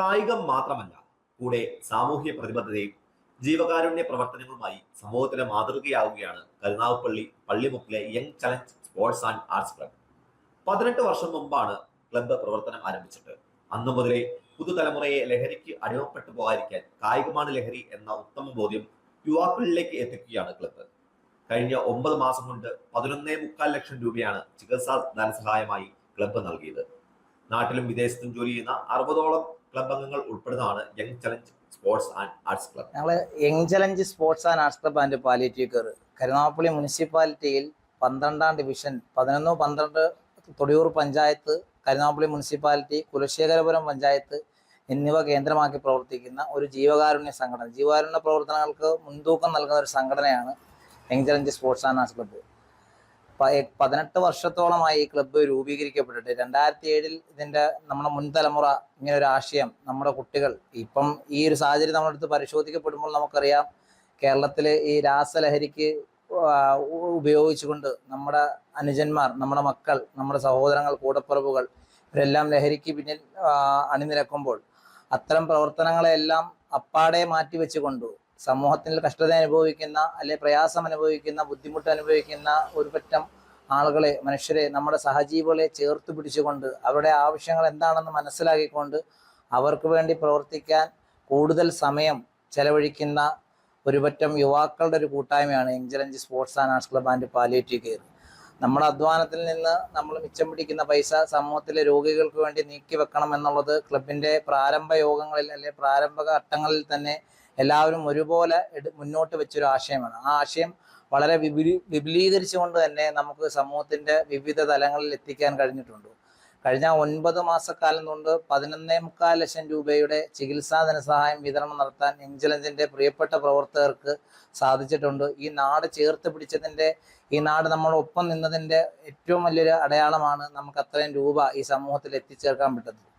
കായികം മാത്രമല്ല കൂടെ സാമൂഹ്യ പ്രതിബദ്ധതയും ജീവകാരുണ്യ പ്രവർത്തനങ്ങളുമായി സമൂഹത്തിലെ മാതൃകയാവുകയാണ് Karunagappally പള്ളിമുക്കിലെ young challenge sports and arts club പതിനെട്ട് വർഷം മുമ്പാണ് ക്ലബ്ബ് പ്രവർത്തനം ആരംഭിച്ചത് അന്നു മുതലേ പുതുതലമുറയെ ലഹരിക്ക് അടിമപ്പെട്ടു പോകാതിരിക്കാൻ കായികമാണ് ലഹരി എന്ന ഉത്തമ ബോധ്യം യുവാക്കളിലേക്ക് എത്തിക്കുകയാണ് ക്ലബ്ബ് കഴിഞ്ഞ ഒമ്പത് മാസം കൊണ്ട് പതിനൊന്നേ മുക്കാൽ ലക്ഷം രൂപയാണ് ചികിത്സാ ധനസഹായമായി ക്ലബ്ബ് നൽകിയത്. നാട്ടിലും വിദേശത്തും ജോലി ചെയ്യുന്ന അറുപതോളം ക്ലബ് അംഗങ്ങൾ ഉൾപ്പെടുന്നതാണ് young challenge sports and arts club ഞങ്ങൾ young challenge sports and arts club and palliative care Karunagappally മുനിസിപ്പാലിറ്റിയിൽ പന്ത്രണ്ടാം ഡിവിഷൻ പതിനൊന്നോ പന്ത്രണ്ട് തൊടിയൂർ പഞ്ചായത്ത് കരുനാഗപ്പള്ളി മുനിസിപ്പാലിറ്റി കുലശേഖരപുരം പഞ്ചായത്ത് എന്നിവ കേന്ദ്രമാക്കി പ്രവർത്തിക്കുന്ന ഒരു ജീവകാരുണ്യ സംഘടന. ജീവകാരുണ്യ പ്രവർത്തനങ്ങൾക്ക് മുൻതൂക്കം നൽകുന്ന ഒരു സംഘടനയാണ് young challenge sports and arts club പതിനെട്ട് വർഷത്തോളമായി ഈ ക്ലബ്ബ് രൂപീകരിക്കപ്പെട്ടിട്ട് രണ്ടായിരത്തി ഏഴിൽ ഇതിന്റെ നമ്മുടെ മുൻ തലമുറ ഇങ്ങനെ ഒരു ആശയം നമ്മുടെ കുട്ടികൾ ഇപ്പം ഈ ഒരു സാഹചര്യം നമ്മളെടുത്ത് പരിശോധിക്കപ്പെടുമ്പോൾ നമുക്കറിയാം കേരളത്തിൽ ഈ രാസലഹരിക്ക് ഉപയോഗിച്ചുകൊണ്ട് നമ്മുടെ അനുജന്മാർ നമ്മുടെ മക്കൾ നമ്മുടെ സഹോദരങ്ങൾ കൂടപ്പിറവുകൾ ഇവരെല്ലാം ലഹരിക്ക് പിന്നിൽ അണിനിരക്കുമ്പോൾ അത്തരം പ്രവർത്തനങ്ങളെല്ലാം അപ്പാടെ മാറ്റി വെച്ചുകൊണ്ട് സമൂഹത്തിൽ കഷ്ടത അനുഭവിക്കുന്ന അല്ലെ പ്രയാസം അനുഭവിക്കുന്ന ബുദ്ധിമുട്ട് അനുഭവിക്കുന്ന ഒരു പറ്റം ആളുകളെ മനുഷ്യരെ നമ്മുടെ സഹജീവികളെ ചേർത്ത് പിടിച്ചുകൊണ്ട് അവരുടെ ആവശ്യങ്ങൾ എന്താണെന്ന് മനസ്സിലാക്കിക്കൊണ്ട് അവർക്ക് വേണ്ടി പ്രവർത്തിക്കാൻ കൂടുതൽ സമയം ചെലവഴിക്കുന്ന ഒരുപറ്റം യുവാക്കളുടെ ഒരു കൂട്ടായ്മയാണ് young challenge sports and arts club and palliative care. നമ്മുടെ അധ്വാനത്തിൽ നിന്ന് നമ്മൾ മിച്ചം പിടിക്കുന്ന പൈസ സമൂഹത്തിലെ രോഗികൾക്ക് വേണ്ടി നീക്കി വെക്കണം എന്നുള്ളത് ക്ലബിന്റെ പ്രാരംഭ യോഗങ്ങളിൽ അല്ലെ പ്രാരംഭ ഘട്ടങ്ങളിൽ തന്നെ എല്ലാവരും ഒരുപോലെ മുന്നോട്ട് വെച്ചൊരു ആശയമാണ്. ആ ആശയം വളരെ വിപുലീ വിപുലീകരിച്ചുകൊണ്ട് തന്നെ നമുക്ക് സമൂഹത്തിന്റെ വിവിധ തലങ്ങളിൽ എത്തിക്കാൻ കഴിഞ്ഞിട്ടുണ്ട്. കഴിഞ്ഞ ഒൻപത് മാസക്കാലം കൊണ്ട് പതിനൊന്നേ മുക്കാൽ ലക്ഷം രൂപയുടെ ചികിത്സാ ധനസഹായം വിതരണം നടത്താൻ ഇൻഷുറൻസിന്റെ പ്രിയപ്പെട്ട പ്രവർത്തകർക്ക് സാധിച്ചിട്ടുണ്ട്. ഈ നാട് ചേർത്ത് പിടിച്ചതിന്റെ ഈ നാട് നമ്മൾ ഒപ്പം നിന്നതിന്റെ ഏറ്റവും വലിയൊരു അടയാളമാണ് നമുക്ക് അത്രയും രൂപ ഈ സമൂഹത്തിൽ എത്തിച്ചേർക്കാൻ പറ്റുന്നത്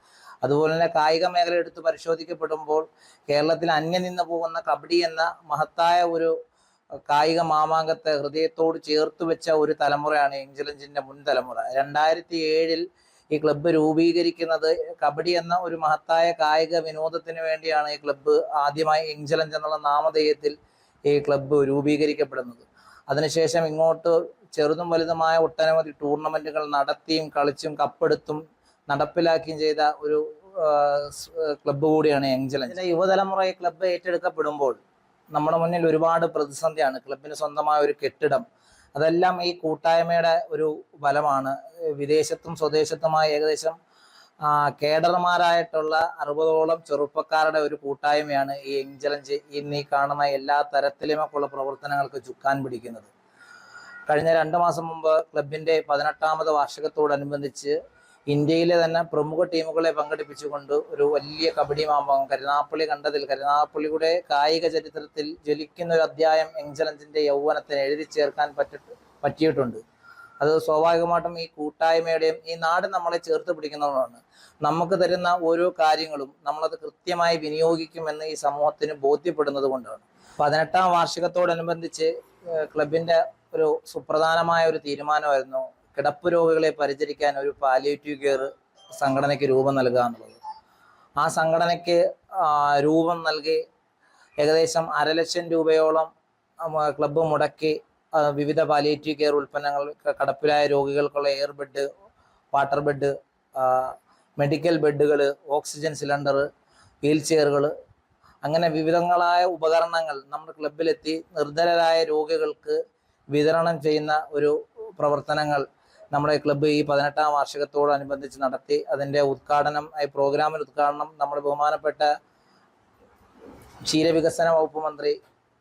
അതുപോലെ തന്നെ കായിക മേഖല എടുത്ത് പരിശോധിക്കപ്പെടുമ്പോൾ കേരളത്തിൽ അന്യം നിന്ന് പോകുന്ന കബഡി എന്ന മഹത്തായ ഒരു കായിക മാമാങ്കത്തെ ഹൃദയത്തോട് ചേർത്ത് വെച്ച ഒരു തലമുറയാണ് എഞ്ചലഞ്ചിന്റെ മുൻ തലമുറ. രണ്ടായിരത്തി ഏഴിൽ ഈ ക്ലബ്ബ് രൂപീകരിക്കുന്നത് കബഡി എന്ന ഒരു മഹത്തായ കായിക വിനോദത്തിന് വേണ്ടിയാണ് ഈ ക്ലബ്ബ് ആദ്യമായി എഞ്ചലഞ്ച് എന്നുള്ള നാമധേയത്തിൽ ഈ ക്ലബ്ബ് രൂപീകരിക്കപ്പെടുന്നത്. അതിനുശേഷം ഇങ്ങോട്ട് ചെറുതും വലുതുമായ ഒട്ടനവധി ടൂർണമെന്റുകൾ നടത്തിയും കളിച്ചും കപ്പെടുത്തും നടപ്പിലാക്കുകയും ചെയ്ത ഒരു ക്ലബ്ബ് കൂടിയാണ് യങ് ചലഞ്ച് യുവതലമുറ ഈ ക്ലബ്ബ് ഏറ്റെടുക്കപ്പെടുമ്പോൾ നമ്മുടെ മുന്നിൽ ഒരുപാട് പ്രതിസന്ധിയാണ്. ക്ലബിന് സ്വന്തമായ ഒരു കെട്ടിടം. അതെല്ലാം ഈ കൂട്ടായ്മയുടെ ഒരു ബലമാണ് വിദേശത്തും സ്വദേശത്തുമായ ഏകദേശം കേഡർമാരായിട്ടുള്ള അറുപതോളം ചെറുപ്പക്കാരുടെ ഒരു കൂട്ടായ്മയാണ് ഈ എഞ്ചലഞ്ച് ഇന്ന് ഈ കാണുന്ന എല്ലാ തരത്തിലുമൊക്കെയുള്ള പ്രവർത്തനങ്ങൾക്ക് ചുക്കാൻ പിടിക്കുന്നത്. കഴിഞ്ഞ രണ്ട് മാസം മുമ്പ് ക്ലബിന്റെ പതിനെട്ടാമത് വാർഷികത്തോടനുബന്ധിച്ച് ഇന്ത്യയിലെ തന്നെ പ്രമുഖ ടീമുകളെ പങ്കെടുപ്പിച്ചുകൊണ്ട് ഒരു വലിയ കബഡി മാമ്പകം കരുനാപ്പള്ളി കണ്ടതിൽ കരുനാപ്പള്ളിയുടെ കായിക ചരിത്രത്തിൽ ജ്വലിക്കുന്ന ഒരു അധ്യായം എങ്ചലഞ്ചിന്റെ യൗവനത്തിന് എഴുതി ചേർക്കാൻ പറ്റിട്ട് പറ്റിയിട്ടുണ്ട്. അത് സ്വാഭാവികമായിട്ടും ഈ കൂട്ടായ്മയുടെയും ഈ നാട് നമ്മളെ ചേർത്ത് പിടിക്കുന്നതാണ് നമുക്ക് തരുന്ന ഓരോ കാര്യങ്ങളും നമ്മളത് കൃത്യമായി വിനിയോഗിക്കുമെന്ന് ഈ സമൂഹത്തിന് ബോധ്യപ്പെടുന്നത് കൊണ്ടാണ്. പതിനെട്ടാം വാർഷികത്തോടനുബന്ധിച്ച് ക്ലബിന്റെ ഒരു സുപ്രധാനമായ ഒരു തീരുമാനമായിരുന്നു കിടപ്പ് രോഗികളെ പരിചരിക്കാൻ ഒരു പാലിയേറ്റീവ് കെയർ സംഘടനയ്ക്ക് രൂപം നൽകുക എന്നുള്ളത്. ആ സംഘടനയ്ക്ക് രൂപം നൽകി ഏകദേശം അരലക്ഷം രൂപയോളം ക്ലബ്ബ് മുടക്കി വിവിധ പാലിയേറ്റീവ് കെയർ ഉൽപ്പന്നങ്ങൾ കടപ്പിലായ രോഗികൾക്കുള്ള air bed water bed medical ബെഡുകൾ oxygen cylinder wheel ചെയറുകൾ അങ്ങനെ വിവിധങ്ങളായ ഉപകരണങ്ങൾ നമ്മുടെ ക്ലബിലെത്തി നിർധനരായ രോഗികൾക്ക് വിതരണം ചെയ്യുന്ന ഒരു പ്രവർത്തനങ്ങൾ നമ്മുടെ ക്ലബ്ബ് ഈ പതിനെട്ടാം വാർഷികത്തോടനുബന്ധിച്ച് നടത്തി അതിന്റെ ഉദ്ഘാടനം ഈ പ്രോഗ്രാമിന്റെ ഉദ്ഘാടനം നമ്മുടെ ബഹുമാനപ്പെട്ട ക്ഷീരവികസന വകുപ്പ് മന്ത്രി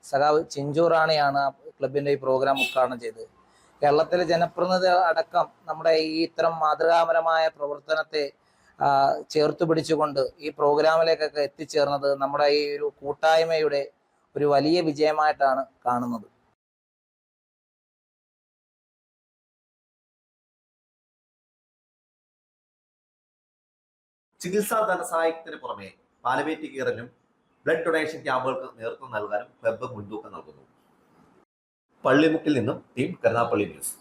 സഖാവ് ചിഞ്ചു റാണിയാണ് ക്ലബിന്റെ ഈ പ്രോഗ്രാം ഉദ്ഘാടനം ചെയ്തത്. കേരളത്തിലെ ജനപ്രതിനിധി അടക്കം നമ്മുടെ ഈ ഇത്തരം മാതൃകാപരമായ പ്രവർത്തനത്തെ ചേർത്ത് പിടിച്ചുകൊണ്ട് ഈ പ്രോഗ്രാമിലേക്കൊക്കെ എത്തിച്ചേർന്നത് നമ്മുടെ ഈ ഒരു കൂട്ടായ്മയുടെ ഒരു വലിയ വിജയമായിട്ടാണ് കാണുന്നത്. ചികിത്സാ ധനസഹായത്തിന് പുറമെ പാലവേറ്റ് കീറലും ബ്ലഡ് ഡൊണേഷൻ ക്യാമ്പുകൾക്ക് നേതൃത്വം നൽകാനും ക്ലബ്ബ് മുൻതൂക്കം നൽകുന്നു. പള്ളിമുക്കിൽ നിന്നും ടീം കരുനാപ്പള്ളി ന്യൂസ്